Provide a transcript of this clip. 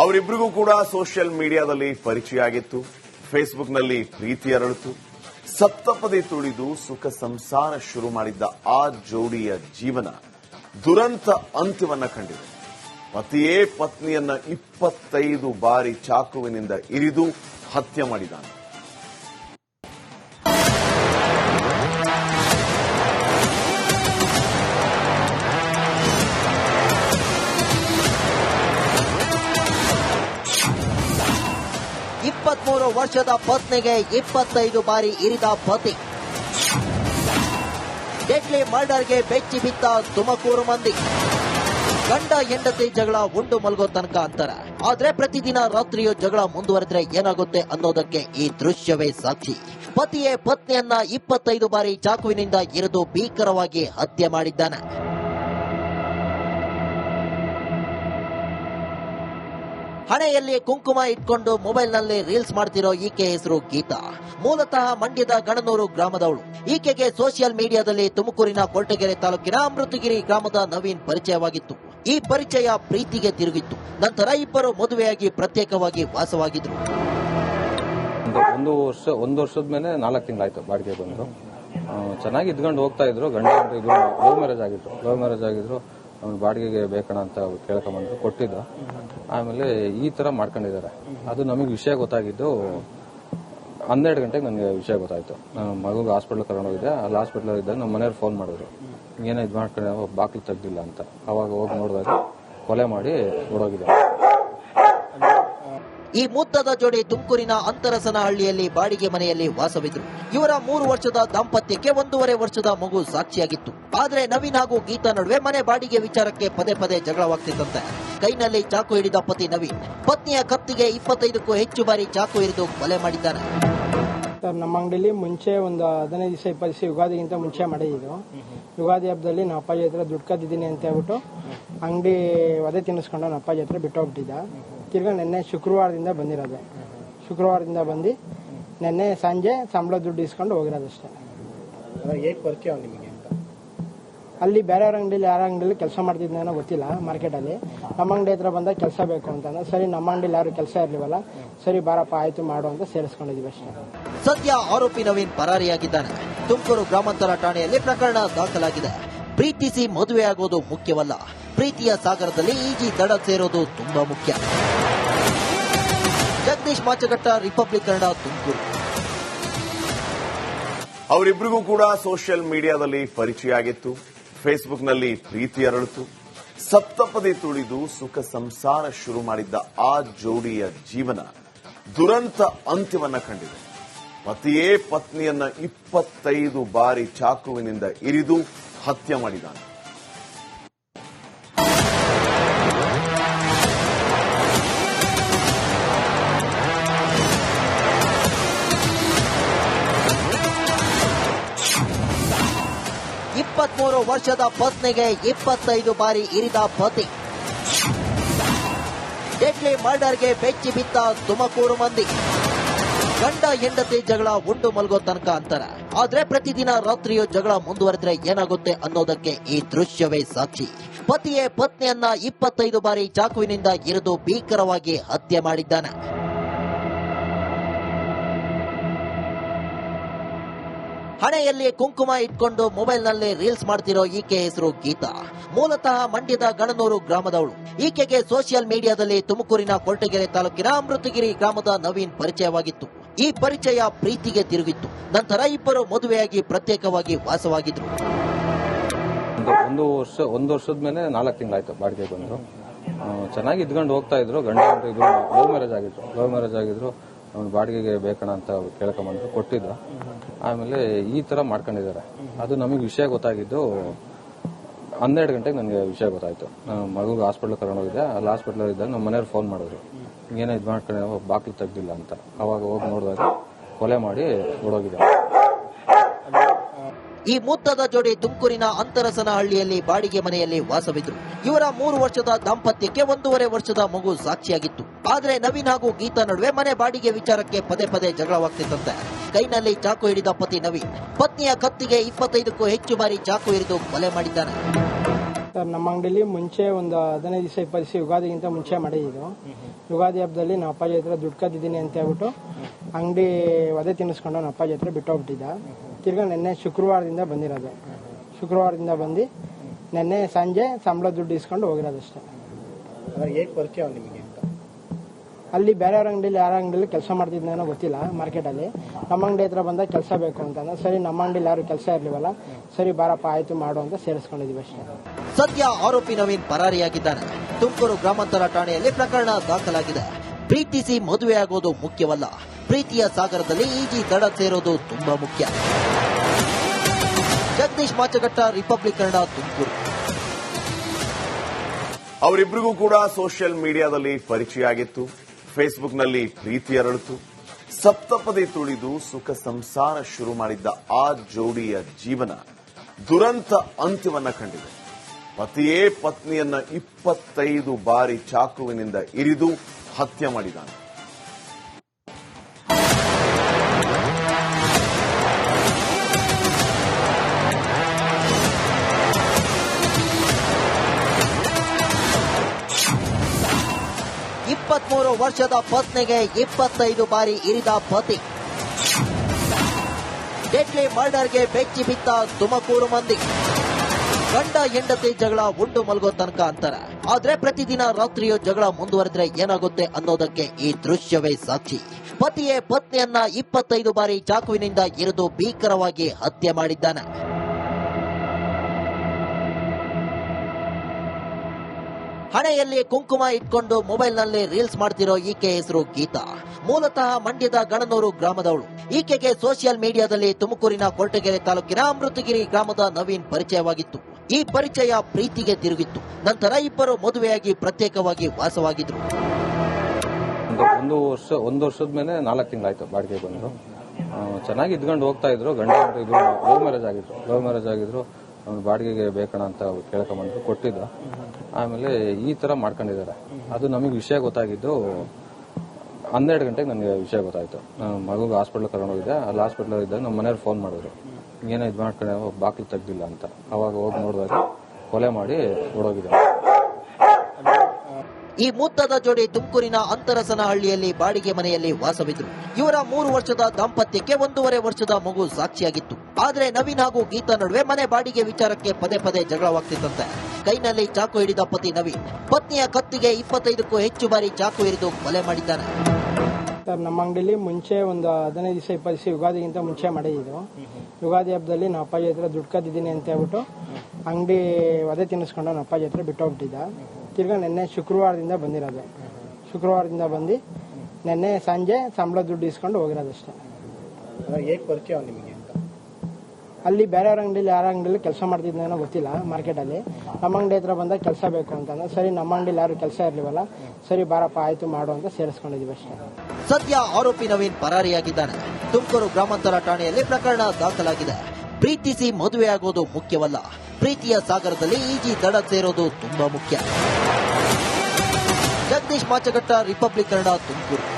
ಅವರಿಬ್ಬರಿಗೂ ಕೂಡ ಸೋಷಿಯಲ್ ಮೀಡಿಯಾದಲ್ಲಿ ಪರಿಚಯ ಆಗಿತ್ತು ಫೇಸ್ಬುಕ್ನಲ್ಲಿ ಪ್ರೀತಿ ಅರಳಿತು. ಸಪ್ತಪದಿ ತುಳಿದು ಸುಖ ಸಂಸಾರ ಶುರು ಮಾಡಿದ್ದ ಆ ಜೋಡಿಯ ಜೀವನ ದುರಂತ ಅಂತ್ಯವನ್ನ ಕಂಡಿದೆ. ಪತಿಯೇ ಪತ್ನಿಯನ್ನ ಇಪ್ಪತ್ತೈದು ಬಾರಿ ಚಾಕುವಿನಿಂದ ಇರಿದು ಹತ್ಯೆ ಮಾಡಿದ್ದಾನೆ. ಇಪ್ಪತ್ಮೂರು ವರ್ಷದ ಪತ್ನಿಗೆ ಇಪ್ಪತ್ತೈದು ಬಾರಿ ಇರಿದ ಪತಿ. ಡೆಡ್ಲಿ ಮರ್ಡರ್ಗೆ ಬೆಚ್ಚಿ ಬಿದ್ದ ತುಮಕೂರು ಮಂದಿ. ಗಂಡ ಹೆಂಡತಿ ಜಗಳ ಉಂಡು ಮಲಗೋ ತನಕ ಅಂತಾರೆ. ಆದ್ರೆ ಪ್ರತಿದಿನ ರಾತ್ರಿಯೂ ಜಗಳ ಮುಂದುವರೆದ್ರೆ ಏನಾಗುತ್ತೆ ಅನ್ನೋದಕ್ಕೆ ಈ ದೃಶ್ಯವೇ ಸಾಕ್ಷಿ. ಪತಿಯೇ ಪತ್ನಿಯನ್ನ ಇಪ್ಪತ್ತೈದು ಬಾರಿ ಚಾಕುವಿನಿಂದ ಇರಿದು ಭೀಕರವಾಗಿ ಹತ್ಯೆ ಮಾಡಿದ್ದಾನೆ. ಹಣೆಯಲ್ಲಿ ಕುಂಕುಮ ಇಟ್ಕೊಂಡು ಮೊಬೈಲ್ನಲ್ಲಿ ರೀಲ್ಸ್ ಮಾಡ್ತಿರೋ ಈಕೆ ಹೆಸರು ಗೀತಾ. ಮೂಲತಃ ಮಂಡ್ಯದ ಗಣನೂರು ಗ್ರಾಮದವಳು. ಈಕೆಗೆ ಸೋಷಿಯಲ್ ಮೀಡಿಯಾದಲ್ಲಿ ತುಮಕೂರಿನ ಕೊರಟಗೆರೆ ತಾಲೂಕಿನ ಅಮೃತಗಿರಿ ಗ್ರಾಮದ ನವೀನ್ ಪರಿಚಯವಾಗಿತ್ತು. ಈ ಪರಿಚಯ ಪ್ರೀತಿಗೆ ತಿರುಗಿತ್ತು. ನಂತರ ಇಬ್ಬರು ಮದುವೆಯಾಗಿ ಪ್ರತ್ಯೇಕವಾಗಿ ವಾಸವಾಗಿದ್ರು. ಒಂದು ವರ್ಷ, ಒಂದು ವರ್ಷದ ಮೇಲೆ ನಾಲ್ಕು ತಿಂಗಳಾಯ್ತು ಬಾಡಿಗೆ ಬಂದು. ಚೆನ್ನಾಗಿ ಇದ್ಕೊಂಡು ಹೋಗ್ತಾ ಇದ್ರು, ಗಂಡ ಲವ್ ಮ್ಯಾರೇಜ್ ಆಗಿದ್ರು ಲವ್ ಮ್ಯಾರೇಜ್ ಆಗಿದ್ರು. ಅವ್ನು ಬಾಡಿಗೆಗೆ ಬೇಕಣ ಅಂತ ಕೇಳ್ಕೊಂಬಂದ್ರು, ಕೊಟ್ಟಿದ್ದ. ಆಮೇಲೆ ಈ ತರ ಮಾಡ್ಕೊಂಡಿದ್ದಾರೆ. ಅದು ನಮಗೆ ವಿಷಯ ಗೊತ್ತಾಗಿದ್ದು, ಹನ್ನೆರಡು ಗಂಟೆಗೆ ನನಗೆ ವಿಷಯ ಗೊತ್ತಾಯ್ತು. ನಾನು ಮಗುಗೆ ಹಾಸ್ಪಿಟ್ಲ್ ಕರ್ಕೊಂಡೋಗಿದ್ದೆ. ಅಲ್ಲಿ ಹಾಸ್ಪಿಟ್ಲ್ ಇದ್ದಾಗ ನಮ್ಮ ಮನೆಯವ್ರು ಫೋನ್ ಮಾಡಿದ್ರು. ಏನೋ ಇದು ಮಾಡ್ಕೊಂಡು ಬಾಕ್ಲು ತೆಗ್ದಿಲ್ಲ ಅಂತ. ಅವಾಗ ಹೋಗಿ ನೋಡಿದಾಗ ಕೊಲೆ ಮಾಡಿ ಓಡೋಗಿದೆ ಈ ಮುದ್ದದ ಜೋಡಿ ತುಮಕೂರಿನ ಅಂತರಸನಹಳ್ಳಿಯಲ್ಲಿ ಬಾಡಿಗೆ ಮನೆಯಲ್ಲಿ ವಾಸವಿದ್ರು. ಇವರ ಮೂರು ವರ್ಷದ ದಾಂಪತ್ಯಕ್ಕೆ ಒಂದೂವರೆ ವರ್ಷದ ಮಗು ಸಾಕ್ಷಿಯಾಗಿತ್ತು. ಆದ್ರೆ ನವೀನ್ ಹಾಗೂ ಗೀತಾ ನಡುವೆ ಮನೆ ಬಾಡಿಗೆ ವಿಚಾರಕ್ಕೆ ಪದೇ ಪದೇ ಜಗಳವಾಗ್ತಿದ್ದಂತೆ. ಕೈನಲ್ಲಿ ಚಾಕು ಹಿಡಿದ ಪತಿ ನವೀನ್. ಪತ್ನಿಯ ಕತ್ತಿಗೆ ಇಪ್ಪತ್ತೈದಕ್ಕೂ ಹೆಚ್ಚು ಬಾರಿ ಚಾಕು ಹಿಡಿದು ಕೊಲೆ ಮಾಡಿದ್ದಾನೆ ಸರ್, ನಮ್ಮ ಅಂಗಡಿಲಿ ಮುಂಚೆ ಒಂದು ಹದಿನೈದು ದಿವಸ, ಇಪ್ಪತ್ತು ದಿವಸ ಯುಗಾದಿಗಿಂತ ಮುಂಚೆ ಮಾಡಿದ್ದು. ಯುಗಾದಿ ಹಬ್ಬದಲ್ಲಿ ನಮ್ಮ ಅಪ್ಪಾಜಿ ಹತ್ರ ದುಡ್ಡು ಕದ್ದಿದ್ದೀನಿ ಅಂತ ಹೇಳ್ಬಿಟ್ಟು ಅಂಗಡಿ ಒದೆ ತಿನ್ನಿಸ್ಕೊಂಡು ನಮ್ಮ ಅಪ್ಪಾಜಿ ಹತ್ರ ಬಿಟ್ಟೋಗ್ಬಿಟ್ಟಿದ್ದ. ತಿರ್ಗಾ ನಿನ್ನೆ ಶುಕ್ರವಾರದಿಂದ ಬಂದಿರೋದು. ಶುಕ್ರವಾರದಿಂದ ಬಂದು ನಿನ್ನೆ ಸಂಜೆ ಸಂಬಳ ದುಡ್ಡು ಇಸ್ಕೊಂಡು ಹೋಗಿರೋದಷ್ಟೇ ಅಲ್ಲಿ ಬೇರೆಯವ್ರ ಅಂಗಡಿಲಿ ಯಾರ ಅಂಗಡಿಲಿ ಕೆಲಸ ಮಾಡ್ತಿದ್ನೇನೋ ಗೊತ್ತಿಲ್ಲ ಮಾರ್ಕೆಟಲ್ಲಿ ನಮ್ಮ ಅಂಗಡಿ ಹತ್ರ ಬಂದಾಗ ಕೆಲಸ ಬೇಕು ಅಂತಂದ್ರೆ ಸರಿ ನಮ್ಮ ಅಂಗಡಿಲಿ ಯಾರು ಕೆಲಸ ಇರ್ಲಿವಲ್ಲ ಸರಿ ಬಾರಪ್ಪ ಆಯ್ತು ಮಾಡು ಅಂತ ಸೇರಿಸ್ಕೊಂಡಿದ್ವಿ ಅಷ್ಟೇ. ಸದ್ಯ ಆರೋಪಿ ನವೀನ್ ಪರಾರಿಯಾಗಿದ್ದಾನೆ. ತುಮಕೂರು ಗ್ರಾಮಾಂತರ ಠಾಣೆಯಲ್ಲಿ ಪ್ರಕರಣ ದಾಖಲಾಗಿದೆ. ಪ್ರೀತಿಸಿ ಮದುವೆಯಾಗೋದು ಮುಖ್ಯವಲ್ಲ. ಪ್ರೀತಿಯ ಸಾಗರದಲ್ಲಿ ಈಜಿ ದಡ ಸೇರೋದು ತುಂಬಾ ಮುಖ್ಯ. ಜಗದೀಶ್ ಮಾಚಗಟ್ಟ ರಿಪಬ್ಲಿಕ್ ಕನ್ನಡ, ತುಮಕೂರು. ಅವರಿಬ್ಬರಿಗೂ ಕೂಡ ಸೋಷಿಯಲ್ ಮೀಡಿಯಾದಲ್ಲಿ ಪರಿಚಯ ಆಗಿತ್ತು ಫೇಸ್ಬುಕ್ನಲ್ಲಿ ಪ್ರೀತಿ ಅರಳಿತು. ಸಪ್ತಪದಿ ತುಳಿದು ಸುಖ ಸಂಸಾರ ಶುರು ಮಾಡಿದ್ದ ಆ ಜೋಡಿಯ ಜೀವನ ದುರಂತ ಅಂತ್ಯವನ್ನ ಕಂಡಿದೆ. ಪತಿಯೇ ಪತ್ನಿಯನ್ನ ಇಪ್ಪತ್ತೈದು ಬಾರಿ ಚಾಕುವಿನಿಂದ ಇರಿದು ಹತ್ಯೆ ಮಾಡಿದ್ದಾನೆ. ವರ್ಷದ ಪತ್ನಿಗೆ ಇಪ್ಪತ್ತೈದು ಬಾರಿ ಇರಿದ ಪತಿ. ಡೆಡ್ಲಿ ಮರ್ಡರ್ಗೆ ಬೆಚ್ಚಿ ಬಿದ್ದ ತುಮಕೂರು ಮಂದಿ. ಗಂಡ ಹೆಂಡತಿ ಜಗಳ ಉಂಡು ಮಲಗೋ ತನಕ ಅಂತಾರೆ. ಆದ್ರೆ ಪ್ರತಿದಿನ ರಾತ್ರಿಯು ಜಗಳ ಮುಂದುವರೆದ್ರೆ ಏನಾಗುತ್ತೆ ಅನ್ನೋದಕ್ಕೆ ಈ ದೃಶ್ಯವೇ ಸಾಕ್ಷಿ. ಪತಿಯೇ ಪತ್ನಿಯನ್ನ ಇಪ್ಪತ್ತೈದು ಬಾರಿ ಚಾಕುವಿನಿಂದ ಇರಿದು ಭೀಕರವಾಗಿ ಹತ್ಯೆ ಮಾಡಿದ್ದಾನೆ. ಹಣೆಯಲ್ಲಿ ಕುಂಕುಮ ಇಟ್ಕೊಂಡು ಮೊಬೈಲ್ನಲ್ಲಿ ರೀಲ್ಸ್ ಮಾಡ್ತಿರೋ ಈಕೆ ಹೆಸರು ಗೀತಾ. ಮೂಲತಃ ಮಂಡ್ಯದ ಗಣನೂರು ಗ್ರಾಮದವಳು. ಈಕೆಗೆ ಸೋಷಿಯಲ್ ಮೀಡಿಯಾದಲ್ಲಿ ತುಮಕೂರಿನ ಕೊರಟಗೆರೆ ತಾಲೂಕಿನ ಅಮೃತಗಿರಿ ಗ್ರಾಮದ ನವೀನ್ ಪರಿಚಯವಾಗಿತ್ತು. ಈ ಪರಿಚಯ ಪ್ರೀತಿಗೆ ತಿರುಗಿತ್ತು. ನಂತರ ಇಬ್ಬರು ಮದುವೆಯಾಗಿ ಪ್ರತ್ಯೇಕವಾಗಿ ವಾಸವಾಗಿದ್ರು. ಒಂದು ವರ್ಷ, ಒಂದು ವರ್ಷದ ಮೇಲೆ ನಾಲ್ಕು ತಿಂಗಳಾಯ್ತು ಬಾಡಿಗೆ ಬಂದ್ರು ಚೆನ್ನಾಗಿ ಇದ್ಕೊಂಡು ಹೋಗ್ತಾ ಇದ್ರು ಗಂಡ ಇಬ್ರು ಲವ್ ಮ್ಯಾರೇಜ್ ಆಗಿದ್ರು ಲವ್ ಮ್ಯಾರೇಜ್ ಆಗಿದ್ರು. ಅವ್ನು ಬಾಡಿಗೆಗೆ ಬೇಕಣ ಅಂತ ಕೇಳ್ಕೊಂಬಂದ್ರು, ಕೊಟ್ಟಿದ್ದ. ಆಮೇಲೆ ಈ ತರ ಮಾಡ್ಕೊಂಡಿದ್ದಾರೆ. ಅದು ನಮಗೆ ವಿಷಯ ಗೊತ್ತಾಗಿದ್ದು, ಹನ್ನೆರಡು ಗಂಟೆಗೆ ನನಗೆ ವಿಷಯ ಗೊತ್ತಾಯ್ತು. ನಾನು ಮಗುಗೆ ಹಾಸ್ಪಿಟ್ಲ್ ಕರ್ಕೊಂಡೋಗಿದ್ದೆ ಅಲ್ಲಿ ಹಾಸ್ಪಿಟ್ಲ್ ಇದ್ದಾಗ ನಮ್ಮ ಮನೆಯವ್ರು ಫೋನ್ ಮಾಡಿದ್ರು. ಏನೋ ಇದು ಮಾಡ್ಕೊಂಡು ಬಾಕ್ಲು ತೆಗ್ದಿಲ್ಲ ಅಂತ. ಅವಾಗ ಹೋಗಿ ನೋಡಿದಾಗ ಕೊಲೆ ಮಾಡಿ ಓಡೋಗಿದೆ ಈ ಮುತ್ತದ ಜೋಡಿ ತುಮಕೂರಿನ ಅಂತರಸನಹಳ್ಳಿಯಲ್ಲಿ ಬಾಡಿಗೆ ಮನೆಯಲ್ಲಿ ವಾಸವಿದ್ರು. ಇವರ ಮೂರು ವರ್ಷದ ದಾಂಪತ್ಯಕ್ಕೆ ಒಂದೂವರೆ ವರ್ಷದ ಮಗು ಸಾಕ್ಷಿಯಾಗಿತ್ತು. ಆದ್ರೆ ನವೀನ್ ಹಾಗೂ ಗೀತಾ ನಡುವೆ ಮನೆ ಬಾಡಿಗೆ ವಿಚಾರಕ್ಕೆ ಪದೇ ಪದೇ ಜಗಳವಾಗ್ತಿತ್ತಂತೆ. ಕೈನಲ್ಲಿ ಚಾಕು ಹಿಡಿದ ಪತಿ ನವೀನ್. ಪತ್ನಿಯ ಕತ್ತಿಗೆ ಇಪ್ಪತ್ತೈದಕ್ಕೂ ಹೆಚ್ಚು ಬಾರಿ ಚಾಕು ಹಿಡಿದು ಕೊಲೆ ಮಾಡಿದ್ದಾನೆ. ಸರ್ ನಮ್ಮ ಅಂಗಡಿಲಿ ಮುಂಚೆ ಒಂದು ಹದಿನೈದು ದಿವಸ ಇಪ್ಪತ್ತು ದಿವಸ ಯುಗಾದಿಗಿಂತ ಮುಂಚೆ ಮಾಡಿದ್ದು. ಯುಗಾದಿ ಹಬ್ಬದಲ್ಲಿ ನಮ್ಮ ಅಪ್ಪಾಜಿ ಹತ್ರ ದುಡ್ಡು ಕದ್ದಿದ್ದೀನಿ ಅಂತ ಹೇಳ್ಬಿಟ್ಟು ಅಂಗಡಿ ಒದೆ ತಿನ್ನಿಸ್ಕೊಂಡು ನಮ್ಮ ಅಪ್ಪಾಜಿ ಹತ್ರ ಬಿಟ್ಟೋಗ್ಬಿಟ್ಟಿದ್ದ. ತಿರ್ಗಾ ನಿನ್ನೆ ಶುಕ್ರವಾರದಿಂದ ಬಂದಿರೋದು. ಶುಕ್ರವಾರದಿಂದ ಬಂದು ನಿನ್ನೆ ಸಂಜೆ ಸಂಬಳ ದುಡ್ಡು ಇಸ್ಕೊಂಡು ಹೋಗಿರೋದಷ್ಟೇ ಹೇಗೆ ಪರಿಚಯ ನಿಮಗೆ? ಅಲ್ಲಿ ಬೇರೆಯವ್ರ ಅಂಗಡಿಲಿ ಯಾರ ಅಂಗಡಿಲಿ ಕೆಲಸ ಮಾಡ್ತಿದ್ನೇನೋ ಗೊತ್ತಿಲ್ಲ ಮಾರ್ಕೆಟಲ್ಲಿ ನಮ್ಮ ಅಂಗಡಿ ಹತ್ರ ಬಂದಾಗ ಕೆಲಸ ಬೇಕು ಅಂತಂದ್ರೆ ಸರಿ ನಮ್ಮ ಅಂಗಡಿಲಿ ಯಾರು ಕೆಲಸ ಇರ್ಲಿವಲ್ಲ ಸರಿ ಬಾರಪ್ಪ ಆಯ್ತು ಮಾಡು ಅಂತ ಸೇರಿಸ್ಕೊಂಡಿದೀವಿ ಅಷ್ಟೇ. ಸದ್ಯ ಆರೋಪಿ ನವೀನ್ ಪರಾರಿಯಾಗಿದ್ದಾನೆ. ತುಮಕೂರು ಗ್ರಾಮಾಂತರ ಠಾಣೆಯಲ್ಲಿ ಪ್ರಕರಣ ದಾಖಲಾಗಿದೆ. ಪ್ರೀತಿಸಿ ಮದುವೆಯಾಗೋದು ಮುಖ್ಯವಲ್ಲ. ಪ್ರೀತಿಯ ಸಾಗರದಲ್ಲಿ ಈಜಿ ದಡ ಸೇರೋದು ತುಂಬಾ ಮುಖ್ಯ. ಜಗದೀಶ್ ಮಾಚಗಟ್ಟ ರಿಪಬ್ಲಿಕ್ ಕನ್ನಡ ತುಮಕೂರು. ಅವರಿಬ್ಬರಿಗೂ ಕೂಡ ಸೋಷಿಯಲ್ ಮೀಡಿಯಾದಲ್ಲಿ ಪರಿಚಯ ಆಗಿತ್ತು. ಫೇಸ್ಬುಕ್ನಲ್ಲಿ ಪ್ರೀತಿ ಅರಳಿತು, ಸಪ್ತಪದಿ ತುಳಿದು ಸುಖ ಸಂಸಾರ ಶುರು ಮಾಡಿದ್ದ ಆ ಜೋಡಿಯ ಜೀವನ ದುರಂತ ಅಂತ್ಯವನ್ನ ಕಂಡಿದೆ. ಪತಿಯೇ ಪತ್ನಿಯನ್ನ ಇಪ್ಪತ್ತೈದು ಬಾರಿ ಚಾಕುವಿನಿಂದ ಇರಿದು ಹತ್ಯೆ ಮಾಡಿದ್ದಾನೆ. ಇಪ್ಪತ್ಮೂರು ವರ್ಷದ ಪತ್ನಿಗೆ ಇಪ್ಪತ್ತೈದು ಬಾರಿ ಇರಿದ ಪತಿ. ಡೆಡ್ಲಿ ಮರ್ಡರ್ಗೆ ಬೆಚ್ಚಿ ಬಿದ್ದ ತುಮಕೂರು ಮಂದಿ. ಗಂಡ ಹೆಂಡತಿ ಜಗಳ ಉಂಡು ಮಲಗೋ ತನಕ ಅಂತಾರೆ. ಆದ್ರೆ ಪ್ರತಿದಿನ ರಾತ್ರಿಯೂ ಜಗಳ ಮುಂದುವರೆದ್ರೆ ಏನಾಗುತ್ತೆ ಅನ್ನೋದಕ್ಕೆ ಈ ದೃಶ್ಯವೇ ಸಾಕ್ಷಿ. ಪತಿಯೇ ಪತ್ನಿಯನ್ನ ಇಪ್ಪತ್ತೈದು ಬಾರಿ ಚಾಕುವಿನಿಂದ ಇರಿದು ಭೀಕರವಾಗಿ ಹತ್ಯೆ ಮಾಡಿದ್ದಾನೆ. ಹಣೆಯಲ್ಲಿ ಕುಂಕುಮ ಇಟ್ಕೊಂಡು ಮೊಬೈಲ್ನಲ್ಲಿ ರೀಲ್ಸ್ ಮಾಡ್ತಿರೋ ಈಕೆ ಹೆಸರು ಗೀತಾ. ಮೂಲತಃ ಮಂಡ್ಯದ ಗಣನೂರು ಗ್ರಾಮದವಳು. ಈಕೆಗೆ ಸೋಷಿಯಲ್ ಮೀಡಿಯಾದಲ್ಲಿ ತುಮಕೂರಿನ ಕೊರಟಗೆರೆ ತಾಲೂಕಿನ ಅಮೃತಗಿರಿ ಗ್ರಾಮದ ನವೀನ್ ಪರಿಚಯವಾಗಿತ್ತು. ಈ ಪರಿಚಯ ಪ್ರೀತಿಗೆ ತಿರುಗಿತ್ತು. ನಂತರ ಇಬ್ಬರು ಮದುವೆಯಾಗಿ ಪ್ರತ್ಯೇಕವಾಗಿ ವಾಸವಾಗಿದ್ರು. ಒಂದು ವರ್ಷ, ಒಂದು ವರ್ಷದ ಮೇಲೆ ನಾಲ್ಕು ತಿಂಗಳಾಯ್ತು ಬಾಡಿಗೆ ಬಂದು. ಚೆನ್ನಾಗಿ ಇದ್ಕೊಂಡು ಹೋಗ್ತಾ ಇದ್ರು. ಗಂಡ ಲವ್ ಮ್ಯಾರೇಜ್ ಆಗಿದ್ರು. ಲವ್ ಮ್ಯಾರೇಜ್ ಆಗಿದ್ರು. ಅವ್ನು ಬಾಡಿಗೆಗೆ ಬೇಕಣ ಅಂತ ಕೇಳ್ಕೊಂಬಂದ್ರು ಕೊಟ್ಟಿದ್ದ. ಆಮೇಲೆ ಈ ತರ ಮಾಡ್ಕೊಂಡಿದ್ದಾರೆ. ಅದು ನಮಗೆ ವಿಷಯ ಗೊತ್ತಾಗಿದ್ದು, ಹನ್ನೆರಡು ಗಂಟೆಗೆ ನನಗೆ ವಿಷಯ ಗೊತ್ತಾಯ್ತು. ನಾನು ಮಗುಗೆ ಹಾಸ್ಪಿಟ್ಲ್ ಕರ್ಕೊಂಡೋಗಿದ್ದೆ ಅಲ್ಲಿ ಹಾಸ್ಪಿಟ್ಲ್ ಇದ್ದಾಗ ನಮ್ಮ ಮನೆಯವ್ರು ಫೋನ್ ಮಾಡಿದ್ರು. ಏನೋ ಇದು ಮಾಡ್ಕೊಂಡೆ ಬಾಕ್ಲು ತೆಗ್ದಿಲ್ಲ ಅಂತ. ಅವಾಗ ಹೋಗಿ ನೋಡಿದಾಗ ಕೊಲೆ ಮಾಡಿ ಓಡೋಗಿದ್ದೆ ಈ ಮುತ್ತದ ಜೋಡಿ ತುಮಕೂರಿನ ಅಂತರಸನಹಳ್ಳಿಯಲ್ಲಿ ಬಾಡಿಗೆ ಮನೆಯಲ್ಲಿ ವಾಸವಿದ್ರು. ಇವರ ಮೂರು ವರ್ಷದ ದಾಂಪತ್ಯಕ್ಕೆ ಒಂದೂವರೆ ವರ್ಷದ ಮಗು ಸಾಕ್ಷಿಯಾಗಿತ್ತು. ಆದ್ರೆ ನವೀನ್ ಹಾಗೂ ಗೀತಾ ನಡುವೆ ಮನೆ ಬಾಡಿಗೆ ವಿಚಾರಕ್ಕೆ ಪದೇ ಪದೇ ಜಗಳವಾಗ್ತಿತ್ತಂತೆ ಕೈನಲ್ಲಿ ಚಾಕು ಹಿಡಿದ ಪತಿ ನವೀನ್. ಪತ್ನಿಯ ಕತ್ತಿಗೆ ಇಪ್ಪತ್ತೈದಕ್ಕೂ ಹೆಚ್ಚು ಬಾರಿ ಚಾಕು ಹಿಡಿದು ಕೊಲೆ ಮಾಡಿದ್ದಾನೆ. ಸರ್ ನಮ್ಮ ಅಂಗಡಿಲಿ ಮುಂಚೆ ಒಂದು ಹದಿನೈದು ದಿವಸ ಇಪ್ಪತ್ತು ದಿವಸ ಯುಗಾದಿಗಿಂತ ಮುಂಚೆ ಮಾಡಿದ್ದು. ಯುಗಾದಿ ಹಬ್ಬದಲ್ಲಿ ನಮ್ಮ ಅಪ್ಪಾಜಿ ಹತ್ರ ದುಡ್ಡು ಕದ್ದಿದ್ದೀನಿ ಅಂತ ಹೇಳ್ಬಿಟ್ಟು ಅಂಗಡಿ ಅದೇ ತಿನ್ನಿಸ್ಕೊಂಡು ನಮ್ಮ ಅಪ್ಪಾಜಿ ಹತ್ರ ಬಿಟ್ಟೋಗ್ಬಿಟ್ಟಿದ್ದ. ತಿರ್ಗ ನಿನ್ನೆ ಶುಕ್ರವಾರದಿಂದ ಬಂದಿರೋದು. ಶುಕ್ರವಾರದಿಂದ ಬಂದು ನಿನ್ನೆ ಸಂಜೆ ಸಂಬಳ ದುಡ್ಡು ಇಸ್ಕೊಂಡು ಹೋಗಿರೋದಷ್ಟೇ ಹೇಗೆ ಪರಿಚಯ ಅವ್ನು ನಿಮಗೆ? ಅಲ್ಲಿ ಬೇರೆಯವ್ರ ಅಂಗಡಿಲಿ ಯಾರ ಅಂಗಡಿಲಿ ಕೆಲಸ ಮಾಡ್ತಿದ್ನೇನೋ ಗೊತ್ತಿಲ್ಲ ಮಾರ್ಕೆಟಲ್ಲಿ ನಮ್ಮ ಅಂಗಡಿ ಹತ್ರ ಬಂದಾಗ ಕೆಲಸ ಬೇಕು ಅಂತಂದ್ರೆ, ಸರಿ, ನಮ್ಮ ಅಂಗಡಿಲಿ ಯಾರು ಕೆಲಸ ಇರ್ಲಿವಲ್ಲ, ಸರಿ ಬಾರಪ್ಪ, ಆಯ್ತು ಮಾಡು ಅಂತ ಸೇರಿಸ್ಕೊಂಡಿದೀವಿ ಅಷ್ಟೇ. ಸದ್ಯ ಆರೋಪಿ ನವೀನ್ ಪರಾರಿಯಾಗಿದ್ದಾನೆ. ತುಮಕೂರು ಗ್ರಾಮಾಂತರ ಠಾಣೆಯಲ್ಲಿ ಪ್ರಕರಣ ದಾಖಲಾಗಿದೆ. ಪ್ರೀತಿಸಿ ಮದುವೆಯಾಗೋದು ಮುಖ್ಯವಲ್ಲ. ಪ್ರೀತಿಯ ಸಾಗರದಲ್ಲಿ ಈಜಿ ದಡ ಸೇರೋದು ತುಂಬಾ ಮುಖ್ಯ. ಜಗದೀಶ್ ಮಾಚಗಟ್ಟ ರಿಪಬ್ಲಿಕ್ ಕನ್ನಡ, ತುಮಕೂರು.